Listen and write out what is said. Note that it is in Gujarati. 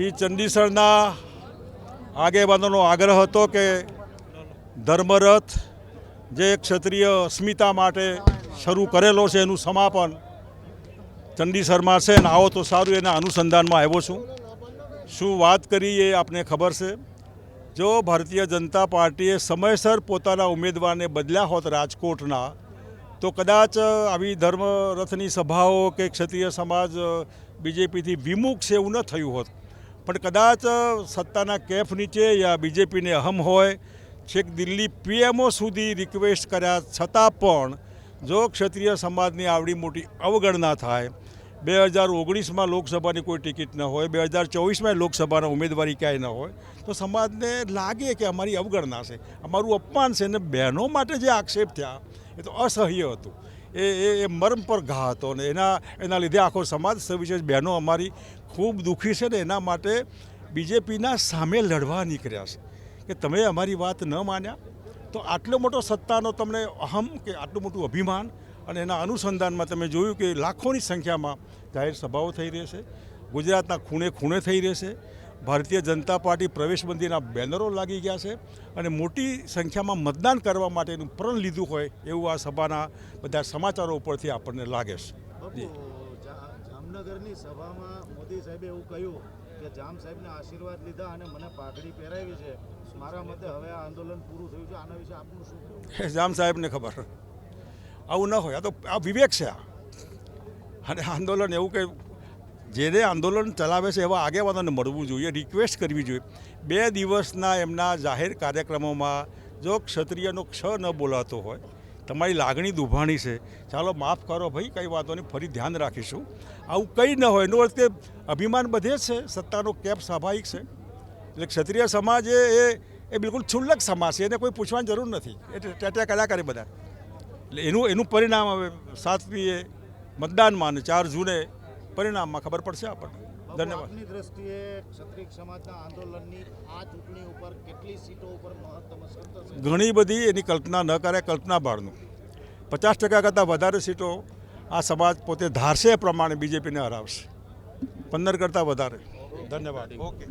શ્રી ચંડીસરના આગેવાનોનો આગ્રહ હતો કે ધર્મરથ જે ક્ષત્રિય અસ્મિતા માટે શરૂ કરેલો છે એનું સમાપન ચંડીસરમાં છે ને આવો તો સારું, એના અનુસંધાનમાં આવ્યો છું. શું વાત કરી એ આપને ખબર છે? જો ભારતીય જનતા પાર્ટીએ સમયસર પોતાના ઉમેદવારને બદલ્યા હોત રાજકોટના, તો કદાચ આવી ધર્મરથની સભાઓ કે ક્ષત્રિય સમાજ બીજેપીથી વિમુખ છે એવું ન થયું હોત. પણ કદાચ સત્તાના કેફ નીચે યા બીજેપીને અહમ હોય, છેક દિલ્હી પીએમઓ સુધી રિક્વેસ્ટ કર્યા છતાં પણ જો ક્ષત્રિય સમાજની આવડી મોટી અવગણના થાય, બે હજાર ઓગણીસમાં લોકસભાની કોઈ ટિકિટ ન હોય, બે હજાર ચોવીસમાં લોકસભાના ઉમેદવારી ક્યાંય ન હોય, તો સમાજને લાગે કે અમારી અવગણના છે. અમારું અપમાન છે ને બહેનો માટે જે આક્ષેપ થયા, એ તો અસહ્ય હતું. એ એ મર્મ પર ઘા હતો ને એના એના લીધે આખો સમાજ સવિશેષ બહેનો અમારી ખૂબ દુઃખી છે ને એના માટે બીજેપીના સામે લડવા નીકળ્યા છે. કે તમે અમારી વાત ન માન્યા, તો આટલો મોટો સત્તાનો તમને અહમ કે આટલું મોટું અભિમાન અને એના અનુસંધાનમાં તમે જોયું કે લાખોની સંખ્યામાં જાહેર સભાઓ થઈ રહેશે ગુજરાતના ખૂણે ખૂણે થઈ રહેશે ભારતીય જનતા પાર્ટી પ્રવેશબંધીના બેનરો લાગી ગયા છે અને મોટી સંખ્યામાં મતદાન કરવા માટેનું પ્રણ લીધું હોય એવું આ સભાના બધા સમાચારો ઉપરથી આપણને લાગે છે. જામનગરની સભામાં મોદી સાહેબે એવું કહ્યું કે જામ સાહેબના આશીર્વાદ લીધા અને મને પાઘડી પહેરાવી છે. મારા મતે હવે આ આંદોલન પૂરું થયું છે. આના વિશે આપનું શું જામ સાહેબને ખબર. આવું ન હોય. આ તો આ વિવેક છે આ. અને આંદોલન એવું જેને આંદોલન ચલાવે છે એવા આગેવાનોને મળવું જોઈએ રિક્વેસ્ટ કરવી જોઈએ. બે દિવસના એમના જાહેર કાર્યક્રમોમાં જો ક્ષત્રિયનો ક્ષ ન બોલાતો હોય, તમારી લાગણી દુભાણી છે. ચાલો માફ કરો ભાઈ, કંઈ વાતોને ફરી ધ્યાન રાખીશું. આવું કંઈ ન હોય. એનો અર્થ કે અભિમાન બધે છે. સત્તાનો કેપ સ્વાભાવિક છે. એટલે ક્ષત્રિય સમાજ એ, એ- એ બિલકુલ છુલ્લક સમાજ છે. એને કોઈ પૂછવાની જરૂર નથી. એટલે ટેટા કર્યા કરે બધા. એટલે એનું એનું પરિણામ હવે સાતમીએ મતદાનમાં ચાર જૂને પરિણામમાં ખબર પડશે આપણને ધન્યવાદ. દ્રષ્ટિએ ક્ષત્રિય સમાજના આંદોલનની આ ચૂંટણી ઉપર કેટલી સીટો ઉપર મહત્તમ ઘણી બધી એની કલ્પના ન કરે કલ્પના બહારનું પચાસ ટકા કરતાં વધારે સીટો આ સમાજ પોતે ધારશે પ્રમાણે બીજેપીને હરાવશે. પંદર કરતાં વધારે. ધન્યવાદ. ઓકે.